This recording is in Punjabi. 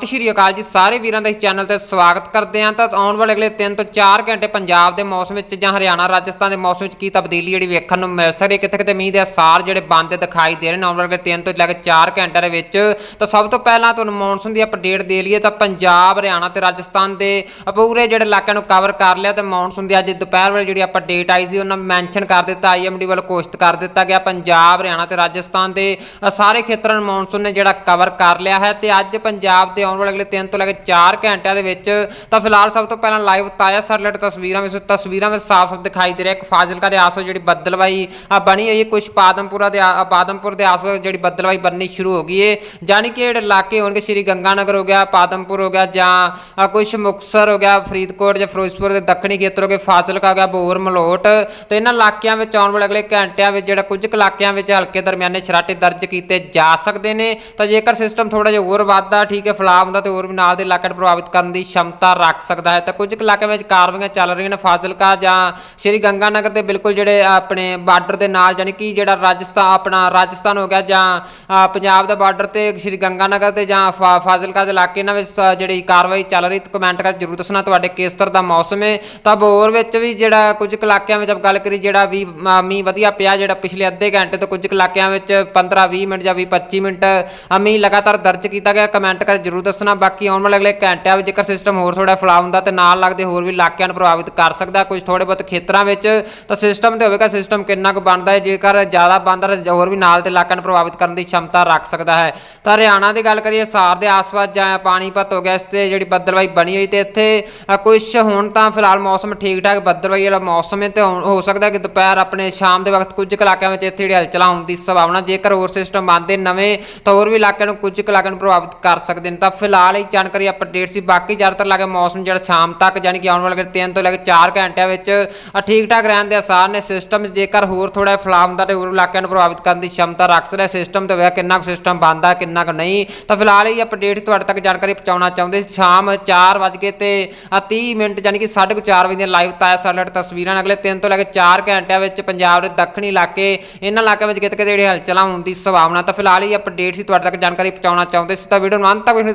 ਸਤਿ ਸ਼੍ਰੀ ਅਕਾਲ ਜੀ ਸਾਰੇ ਵੀਰਾਂ ਦਾ ਇਸ ਚੈਨਲ ਤੇ ਸਵਾਗਤ ਕਰਦੇ ਹਾਂ। ਤਾਂ ਆਉਣ ਵਾਲੇ ਅਗਲੇ 3 ਤੋਂ 4 ਘੰਟੇ ਪੰਜਾਬ ਦੇ ਮੌਸਮ ਵਿੱਚ ਜਾਂ ਹਰਿਆਣਾ, ਰਾਜਸਥਾਨ ਦੇ ਮੌਸਮ ਵਿੱਚ ਕੀ ਤਬਦੀਲੀ ਜਿਹੜੀ ਵੇਖਣ ਨੂੰ ਮਿਲ ਸਕਦੀ ਹੈ ਕਿਤੇ ਕਿਤੇ ਮੀਂਹ ਦੇ ਅਸਾਰ ਜਿਹੜੇ ਬੰਦ ਦਿਖਾਈ ਦੇ ਰਹੇ ਨੇ ਆਉਣ ਵਾਲੇ ਅਗਲੇ 3 ਤੋਂ ਲੈ ਕੇ 4 ਘੰਟਿਆਂ ਦੇ ਵਿੱਚ। ਤਾਂ ਸਭ ਤੋਂ ਪਹਿਲਾਂ ਤੁਹਾਨੂੰ ਮੌਨਸੂਨ ਦੀ ਅਪਡੇਟ ਦੇ ਲਈਏ ਤਾਂ ਪੰਜਾਬ, ਹਰਿਆਣਾ ਤੇ ਰਾਜਸਥਾਨ ਦੇ ਪੂਰੇ ਜਿਹੜੇ ਇਲਾਕਿਆਂ ਨੂੰ ਕਵਰ ਕਰ ਲਿਆ ਤੇ ਮੌਨਸੂਨ ਦੀ ਅੱਜ ਦੁਪਹਿਰ ਵੇਲੇ ਜਿਹੜੀ ਅਪਡੇਟ ਆਈ ਸੀ ਉਹਨਾਂ ਮੈਂਸ਼ਨ ਕਰ ਦਿੱਤਾ ਆਈਐਮਡੀ ਵੱਲੋਂ ਘੋਸ਼ਿਤ ਕਰ ਦਿੱਤਾ ਗਿਆ। ਪੰਜਾਬ, ਹਰਿਆਣਾ ਤੇ ਰਾਜਸਥਾਨ ਦੇ ਸਾਰੇ ਖੇਤਰਾਂ ਨੂੰ ਮੌਨਸੂਨ ਨੇ ਜਿਹੜਾ ਕਵਰ ਕਰ ਲਿਆ ਹੈ ਤੇ ਅੱਜ ਪੰਜਾਬ ਦੇ ਆਉਣ ਵਾਲੇ ਅਗਲੇ 3 ਤੋਂ ਲੈ ਕੇ 4 ਘੰਟਿਆਂ ਦੇ ਵਿੱਚ, ਤਾਂ ਫਿਲਹਾਲ ਸਭ ਤੋਂ ਪਹਿਲਾਂ ਲਾਈਵ ਤਾਜ਼ਾ ਸਰਲਟ ਤਸਵੀਰਾਂ ਵਿੱਚ ਤਸਵੀਰਾਂ ਵਿੱਚ ਸਾਫ਼-ਸਾਫ਼ ਦਿਖਾਈ ਦੇ ਰਿਹਾ ਇੱਕ ਫਾਜ਼ਿਲਕਾ ਦੇ ਆਸ-ਪਾਸ ਜਿਹੜੀ ਬੱਦਲਵਾਈ ਬਣੀ ਹੋਈ ਹੈ ਕੁਝ ਪਾਦਮਪੁਰਾ ਦੇ ਪਾਦਮਪੁਰ ਦੇ ਆਸ-ਪਾਸ ਜਿਹੜੀ ਬੱਦਲਵਾਈ ਬਣਨੀ ਸ਼ੁਰੂ ਹੋ ਗਈ ਹੈ ਜਾਨੀ ਕਿ ਜਿਹੜੇ ਇਲਾਕੇ ਹੋਣਗੇ, ਸ਼੍ਰੀ ਗੰਗਾਨਗਰ ਹੋ ਗਿਆ, ਪਾਦਮਪੁਰ ਹੋ ਗਿਆ ਜਾਂ ਕੁਝ ਮੁਕਤਸਰ ਹੋ ਗਿਆ, ਫਰੀਦਕੋਟ ਜਾਂ ਫਿਰੋਜ਼ਪੁਰ ਦੇ ਦੱਖਣੀ ਖੇਤਰ ਹੋ ਗਏ, ਫਾਜ਼ਿਲਕਾ ਹੋ ਗਿਆ, ਬੋਰ, ਮਲੋਟ, ਤੇ ਇਹਨਾਂ ਇਲਾਕਿਆਂ ਵਿੱਚ ਆਉਣ ਵਾਲੇ ਅਗਲੇ ਘੰਟਿਆਂ ਵਿੱਚ ਜਿਹੜਾ ਕੁਝ ਕੁ ਇਲਾਕਿਆਂ ਵਿੱਚ ਹਲਕੇ ਦਰਮਿਆਨੇ ਛਰਾਟੇ ਦਰਜ ਕੀਤੇ ਜਾ ਸਕਦੇ ਨੇ। ਤਾਂ ਜੇਕਰ ਸਿਸਟਮ ਥੋੜਾ ਜਿਹਾ ਹੋਰ ਵੱਧਦਾ, ਠੀਕ ਹੈ ਫਲਾਅ ਹੁੰਦਾ ਤੇ ਹੋਰ ਵੀ ਨਾਲ ਦੇ ਇਲਾਕੇ ਨੂੰ ਪ੍ਰਭਾਵਿਤ ਕਰਨ ਦੀ ਸ਼ਮਤਾ ਰੱਖ ਸਕਦਾ ਹੈ। ਤਾਂ ਕੁਝ ਕੁ ਇਲਾਕਿਆਂ ਵਿੱਚ ਕਾਰਵਾਈਆਂ ਚੱਲ ਰਹੀਆਂ ਨੇ, ਫਾਜ਼ਿਲਕਾ ਜਾਂ ਸ਼੍ਰੀ ਗੰਗਾ ਨਗਰ ਦੇ ਬਿਲਕੁਲ ਜਿਹੜੇ ਆਪਣੇ ਬਾਰਡਰ ਦੇ ਨਾਲ ਜਾਨੀ ਕਿ ਜਿਹੜਾ ਰਾਜਸਥਾਨ, ਆਪਣਾ ਰਾਜਸਥਾਨ ਹੋ ਗਿਆ ਜਾਂ ਪੰਜਾਬ ਦਾ ਬਾਰਡਰ ਤੇ ਸ਼੍ਰੀ ਗੰਗਾਨਗਰ ਤੇ ਜਾਂ ਫਾਜ਼ਿਲਕਾ ਦੇ ਇਲਾਕੇ, ਇਹਨਾਂ ਵਿੱਚ ਜਿਹੜੀ ਕਾਰਵਾਈ ਚੱਲ ਰਹੀ, ਤੇ ਕਮੈਂਟ ਕਰ ਜਰੂਰ ਦੱਸਣਾ ਤੁਹਾਡੇ ਕਿਸ ਤਰ੍ਹਾਂ ਦਾ ਮੌਸਮ ਹੈ। ਤਾਂ ਬੋਰ ਵਿੱਚ ਵੀ ਜਿਹੜਾ ਕੁਝ ਕੁ ਇਲਾਕਿਆਂ ਵਿੱਚ ਆਪਾਂ ਗੱਲ ਕਰੀ ਜਿਹੜਾ ਵੀ ਮੀਂਹ ਵਧੀਆ ਪਿਆ ਜਿਹੜਾ ਪਿਛਲੇ ਅੱਧੇ ਘੰਟੇ ਤੋਂ ਕੁਝ ਕੁ ਇਲਾਕਿਆਂ ਵਿੱਚ 15 20 ਮਿੰਟ ਜਾਂ 20 25 ਮਿੰਟ ਮੀਂਹ ਲਗਾਤਾਰ ਦਰਜ ਕੀਤਾ ਗਿਆ ਕਮੈਂਟ ਕਰ ਜਰੂਰ ਦੱਸਣਾ ਬਾਕੀ ਆਉਣ ਵਾਲੇ ਅਗਲੇ ਘੰਟਿਆਂ ਵਿੱਚ ਜੇਕਰ ਸਿਸਟਮ ਹੋਰ ਥੋੜਾ ਫਲਾ ਹੁੰਦਾ ਤੇ ਨਾਲ ਲੱਗਦੇ ਹੋਰ ਵੀ ਇਲਾਕਿਆਂ ਨੂੰ ਪ੍ਰਭਾਵਿਤ ਕਰ ਸਕਦਾ ਕੁਝ ਥੋੜੇ ਬਹੁਤ ਖੇਤਰਾਂ ਵਿੱਚ ਤਾਂ ਸਿਸਟਮ ਤੇ ਹੋਵੇਗਾ ਸਿਸਟਮ ਕਿੰਨਾ ਕੁ ਬਣਦਾ ਹੈ ਜੇਕਰ ਜ਼ਿਆਦਾ ਬਣਦਾ ਤਾਂ ਹੋਰ ਵੀ ਨਾਲ ਦੇ ਇਲਾਕਿਆਂ ਨੂੰ ਪ੍ਰਭਾਵਿਤ ਕਰਨ ਦੀ ਸ਼ਮਤਾ ਰੱਖ ਸਕਦਾ ਹੈ। ਤਾਂ ਹਰਿਆਣਾ ਦੀ ਗੱਲ ਕਰੀਏ ਸਾਰ ਦੇ ਆਸ-ਪਾਸ ਜਾਂ ਪਾਣੀਪਤ ਹੋ ਗਿਆ ਇਸ ਤੇ ਜਿਹੜੀ ਬੱਦਲਵਾਈ ਬਣੀ ਹੋਈ ਤੇ ਇੱਥੇ ਅ, ਕੁਛ ਹੁਣ ਤਾਂ ਫਿਲਹਾਲ ਮੌਸਮ ਠੀਕ ਠਾਕ ਬੱਦਲਵਾਈ ਵਾਲਾ ਮੌਸਮ ਹੈ ਤੇ ਹੋ ਸਕਦਾ ਕਿ ਦੁਪਹਿਰ ਆਪਣੇ ਸ਼ਾਮ ਦੇ ਵਕਤ ਕੁਝ ਕੁ ਇਲਾਕਿਆਂ ਵਿੱਚ ਇੱਥੇ ਜਿਹੜੀ ਹਲਚਲਾਂ ਹੋਣ ਦੀ ਸੰਭਾਵਨਾ ਜੇਕਰ ਹੋਰ ਸਿਸਟਮ ਬਣਦੇ ਨਵੇਂ ਤਾਂ ਹੋਰ ਵੀ ਇਲਾਕਿਆਂ ਨੂੰ ਕੁਝ ਕੁ ਇਲਾਕਿਆਂ ਨੂੰ ਪ੍ਰਭਾਵਿਤ ਕਰ ਸਕਦੇ ਨੇ। ਤਾਂ ਫਿਲਹਾਲ ਇਹ ਜਾਣਕਾਰੀ ਅਪਡੇਟ ਸੀ। ਬਾਕੀ ਜ਼ਿਆਦਾਤਰ ਲਾਗੇ ਮੌਸਮ ਜਿਹੜਾ ਸ਼ਾਮ ਤੱਕ ਜਾਨੀ ਕਿ ਆਉਣ ਵਾਲੇ 3 ਤੋਂ ਲੈ ਕੇ 4 ਘੰਟਿਆਂ ਵਿੱਚ ਠੀਕ ਠਾਕ ਰਹਿਣ ਦੇ ਆਸਾਰ ਨੇ ਸਿਸਟਮ ਜੇਕਰ ਹੋਰ ਥੋੜਾ ਫਲਾ ਹੁੰਦਾ ਤੇ ਹੋਰ ਇਲਾਕਿਆਂ ਨੂੰ ਪ੍ਰਭਾਵਿਤ ਕਰਨ ਦੀ ਸ਼ਮਤਾ ਰੱਖ ਸਕਦਾ ਸਿਸਟਮ ਤੇ ਵੇ ਕਿੰਨਾ ਕੁ ਸਿਸਟਮ ਬਣਦਾ ਕਿੰਨਾ ਕੁ ਨਹੀਂ। ਤਾਂ ਫਿਲਹਾਲ ਇਹ ਅਪਡੇਟ ਤੁਹਾਡੇ ਤੱਕ ਜਾਣਕਾਰੀ ਪਹੁੰਚਾਉਣਾ ਚਾਹੁੰਦੇ ਸੀ। ਸ਼ਾਮ 4 ਵਜੇ ਤੇ ਅ, 30 ਮਿੰਟ ਜਾਨੀ ਕਿ 4:30 ਵਜੇ ਦੀਆਂ ਲਾਈਵ ਤਾਜ਼ਾ ਸਰਲਟ ਤਸਵੀਰਾਂ ਅਗਲੇ 3 ਤੋਂ ਲੈ ਕੇ 4 ਘੰਟਿਆਂ ਵਿੱਚ ਪੰਜਾਬ ਦੇ ਦੱਖਣੀ ਇਲਾਕੇ ਇਹਨਾਂ ਇਲਾਕਿਆਂ ਵਿੱਚ ਕਿਤੇ ਕਿਤੇ ਜਿਹੜੇ ਹਲਚਲਾਂ ਹੋਣ ਦੀ ਸੰਭਾਵਨਾ। ਤਾਂ ਫਿਲਹਾਲ ਇਹ ਅਪਡੇਟ ਸੀ ਤੁਹਾਡੇ ਤੱਕ ਜਾਣਕਾਰੀ ਪਹੁੰਚਾਉਣਾ ਚਾਹੁੰਦੇ ਸੀ। ਤਾਂ ਵੀਡੀਓ ਨੂੰ ਅੰਤ ਤੱਕ ਵੇਖਣ ਲਈ